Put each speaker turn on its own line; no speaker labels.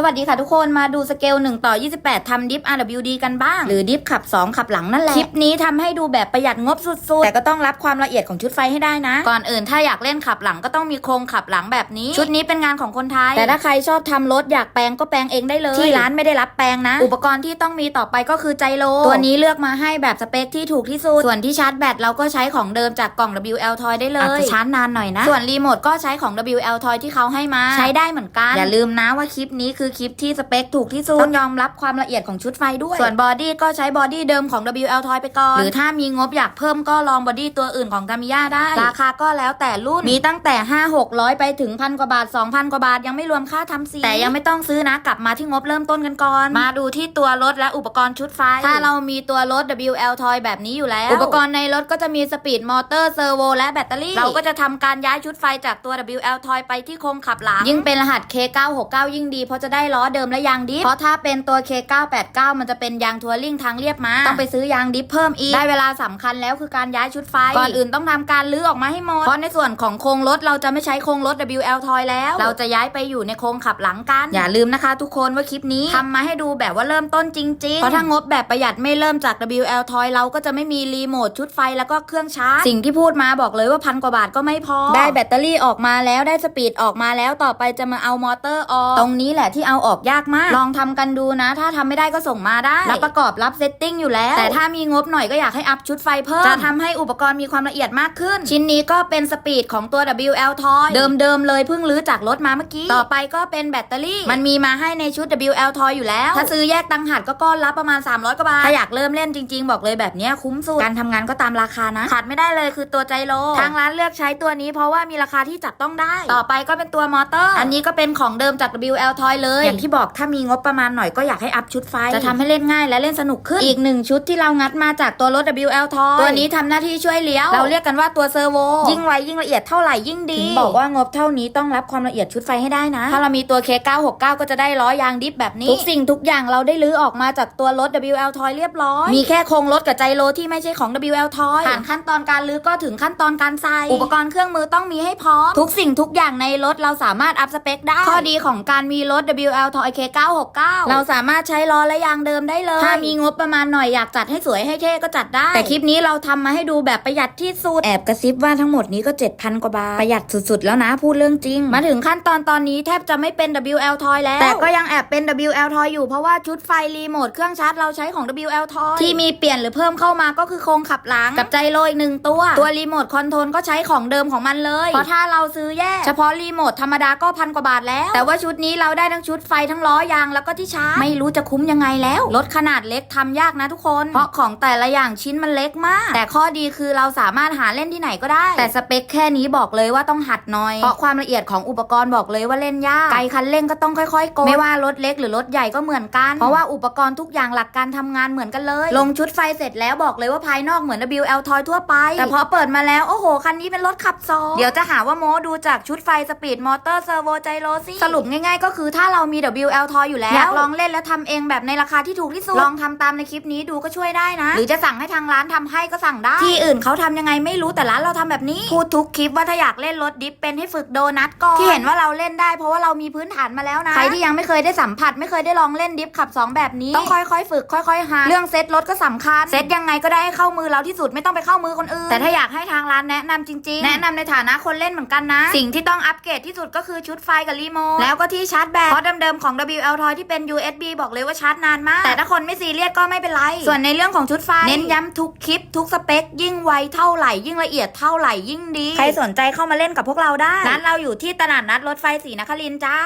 สวัสดีค่ะทุกคนมาดูสเกล 1 ต่อ 28ทำดิฟ RWD กันบ้าง หรือดิฟขับ 2 ขับหลังนั่นแหละ คลิปนี้ทำให้ดูแบบประหยัดงบสุดๆ แต่ก็ต้องรับความละเอียดของชุดไฟให้ได้นะ ก่อนอื่นถ้าอยากเล่นขับหลังก็ต้องมีโครงขับหลังแบบนี้ ชุดนี้เป็นงานของคนไทย แต่ถ้าใครชอบทำรถอยากแปลงก็แปลงเองได้เลย ที่ร้านไม่ได้รับแปลงนะ อุปกรณ์ที่ต้องมีต่อไปก็คือไจโรตัวนี้เลือกมาให้แบบสเปคที่ถูกที่สุดส่วนที่ชาร์จแบตเราก็ใช้ของเดิมจากกล่อง WL Toy ได้เลยอาจจะชาร์จนานหน่อยนะ ส่วนรีโมทก็ใช้ของ WL Toy ที่เขาให้มาใช้ได้เหมือนกันอย่าลืมนะว่าคลิปนี้คือคลิปที่สเปคถูกที่สุดต้องยอมรับความละเอียดของชุดไฟด้วย ส่วนบอดี้ก็ใช้บอดี้เดิมของ WL Toy ไปก่อน หรือถ้ามีงบอยากเพิ่มก็ลองบอดี้ตัวอื่นของ t a m i y a ได้ ราคาก็แล้วแต่รุ่น มีตั้งแต่ 5 600 ไปถึงพันกว่าบาท 2,000 กว่าบาท ยังไม่รวมค่าทำสีแต่ยังไม่ต้องซื้อนะกลับมาที่งบเริ่มต้นกันก่อน มาดูที่ตัวรถและอุปกรณ์ชุดไฟ ถ้าเรามีตัวรถ WL Toy แบบนี้อยู่แล้ว อุปกรณ์ในรถก็จะมีสปีดมอเตอร์เซอร์โวและแบตเตอรี่ เราก็จะทำการย้ายชุดไฟจากตัว WL Toy ไปที่โครงขับหลังยิ่งเป็นรหัส K969 ยิ่งดีเพราะจะได้ได้ล้อเดิมและยางดิฟเพราะถ้าเป็นตัว K989 มันจะเป็นยางทัวริงทางเรียบมาต้องไปซื้อยางดิฟเพิ่มอีกได้เวลาสำคัญแล้วคือการย้ายชุดไฟก่อนอื่นต้องทำการลื้อออกมาให้หมดเพราะในส่วนของโครงรถเราจะไม่ใช้โครงรถ WL Toy แล้ว เราจะย้ายไปอยู่ในโครงขับหลังกัน อย่าลืมนะคะ ทุกคนว่าคลิปนี้ทำมาให้ดูแบบว่าเริ่มต้นจริงๆเพราะถ้างบแบบประหยัดไม่เริ่มจาก WL Toy เราก็จะไม่มีรีโมทชุดไฟแล้วก็เครื่องชาร์จสิ่งที่พูดมาบอกเลยว่าพันกว่าบาทก็ไม่พอ ได้แบตเตอรี่ออกมาแล้วได้สปีดออกมาแล้วต่อไปจะมาเอามอเตอร์ออกตรงนี้แหละทเอาออกยากมาก ลองทำกันดูนะ ถ้าทำไม่ได้ก็ส่งมาได้รับประกอบรับเซตติ้งอยู่แล้ว แต่ถ้ามีงบหน่อยก็อยากให้อัพชุดไฟเพิ่ม จะทำให้อุปกรณ์มีความละเอียดมากขึ้น ชิ้นนี้ก็เป็นสปีดของตัว WL Toy เดิมๆเลยเพิ่งรื้อจากรถมาเมื่อกี้ ต่อไปก็เป็นแบตเตอรี่ มันมีมาให้ในชุด WL Toy อยู่แล้ว ถ้าซื้อแยกตังหัดก็ก้อนละประมาณ 300กว่าบาท ถ้าอยากเริ่มเล่นจริงๆ บอกเลยแบบเนี้ยคุ้มสุด การทำงานก็ตามราคานะ ขาดไม่ได้เลยคือตัวไจโรทางร้านเลือกใช้ตัวนี้เพราะว่ามีราคาที่จับต้องได้ ต่อไปก็เป็นตัวมอเตอร์ อันนี้ก็เป็นของเดิมจาก WL Toy เลยอย่างที่บอกถ้ามีงบประมาณหน่อยก็อยากให้อัพชุดไฟ จะทำให้เล่นง่ายและเล่นสนุกขึ้น อีกหนึ่งชุดที่เรางัดมาจากตัวรถ WL Toy ตัวนี้ทำหน้าที่ช่วยเลี้ยว เราเรียกกันว่าตัวเซอร์โว ยิ่งไวยิ่งละเอียดเท่าไหร่ยิ่งดี บอกว่างบเท่านี้ต้องรับความละเอียดชุดไฟให้ได้นะ ถ้าเรามีตัว K969 ก็จะได้ล้อยางดิฟแบบนี้ ทุกสิ่งทุกอย่างเราได้ลื้อออกมาจากตัวรถ WL Toy เรียบร้อย มีแค่โครงรถกับไจโรที่ไม่ใช่ของ WL Toy ผ่านขั้นตอนการลื้อก็ถึงขั้นตอนการใส่อุปกรณ์เครื่องมือต้องมีให้พร้อม ทุกสิ่งทุกอย่างในรถเราสามารถอัพสเปคได้ ข้อดีของการมีรถ WL Toy K969 เราสามารถใช้ล้อและยางเดิมได้เลย ถ้ามีงบประมาณหน่อยอยากจัดให้สวยให้เท่ก็จัดได้ แต่คลิปนี้เราทำมาให้ดูแบบประหยัดที่สุด แอบกระซิบว่าทั้งหมดนี้ก็ 7,000 กว่าบาท ประหยัดสุดๆ แล้วนะพูดเรื่องจริง มาถึงขั้นตอนตอนนี้แทบจะไม่เป็น WL Toy แล้ว แต่ก็ยังแอบเป็น WL Toy อยู่เพราะว่าชุดไฟรีโมทเครื่องชาร์จเราใช้ของ WL Toy ที่มีเปลี่ยนหรือเพิ่มเข้ามาก็คือโครงขับหลังกับไจโรอีกหนึ่งตัว ตัวรีโมทคอนโทรลก็ใช้ของเดิมของมันเลยเพราะถ้าเราซื้อแยกเฉพาะรีโมทธรรมดาก็พันกว่าบาทแล้ว แต่ว่าชุดนี้เราได้ทั้งชุดไฟทั้งล้อยางแล้วก็ที่ชาร์จไม่รู้จะคุ้มยังไงแล้ว รถขนาดเล็กทำยากนะทุกคน เพราะของแต่ละอย่างชิ้นมันเล็กมาก แต่ข้อดีคือเราสามารถหาเล่นที่ไหนก็ได้ แต่สเปคแค่นี้บอกเลยว่าต้องหัดหน่อย เพราะความละเอียดของอุปกรณ์บอกเลยว่าเล่นยากไกลคันเร่งก็ต้องค่อยๆกดไม่ว่ารถเล็กหรือรถใหญ่ก็เหมือนกัน เพราะว่าอุปกรณ์ทุกอย่างหลักการทำงานเหมือนกันเลย ลงชุดไฟเสร็จแล้วบอกเลยว่าภายนอกเหมือน WL Toy ทั่วไป แต่พอเปิดมาแล้วโอ้โหคันนี้เป็นรถขับซองเดี๋ยวจะหาว่าโมดูจากชุดไฟสปีดมอเตอร์เซอร์โวไจโรซี่สรุปง่ายๆ ก็คือถ้าเรามี WL Toy อยู่แล้วอยากลองเล่นแล้วทำเองแบบในราคาที่ถูกที่สุดลองทำตามในคลิปนี้ดูก็ช่วยได้นะ หรือจะสั่งให้ทางร้านทำให้ก็สั่งได้ ที่อื่นเขาทำยังไงไม่รู้แต่ร้านเราทำแบบนี้ พูดทุกคลิปว่าถ้าอยากเล่นรถดิฟเป็นให้ฝึกโดนัทก่อนที่เห็นว่าเราเล่นได้เพราะว่าเรามีพื้นฐานมาแล้วนะใครที่ยังไม่เคยได้สัมผัสไม่เคยได้ลองเล่นดิฟขับ 2 แบบนี้ต้องค่อยๆ ฝึกค่อยๆหาเรื่องเซ็ตรถก็สำคัญเซ็ตยังไงก็ได้ให้เข้ามือเราที่สุดไม่ต้องไปเข้ามือคนอื่นแต่ถ้าอยากให้ทางร้านแนะนำจริงๆ แนะนำในฐานะคนเล่นเหมือนกันนะ สิ่งที่ต้องอัปเกรดที่สุดก็คือชุดไฟกับรีโมทแล้วก็ที่ชาร์จแบตเพราะเดิมๆของ WL Toy ที่เป็น USB บอกเลยว่าชาร์จนานมาก แต่ถ้าคนไม่ซีเรียสก็ไม่เป็นไร ส่วนในเรื่องของชุดไฟ เน้นย้ำทุกคลิป ทุกสเปค ยิ่งไวเท่าไหร่ ยิ่งละเอียดเท่าไหร่ยิ่งดี ใครสนใจเข้ามาเล่นกับพวกเราได้ร้านเราอยู่ที่ตลาดนัดรถไฟศรีนครินทร์จ้า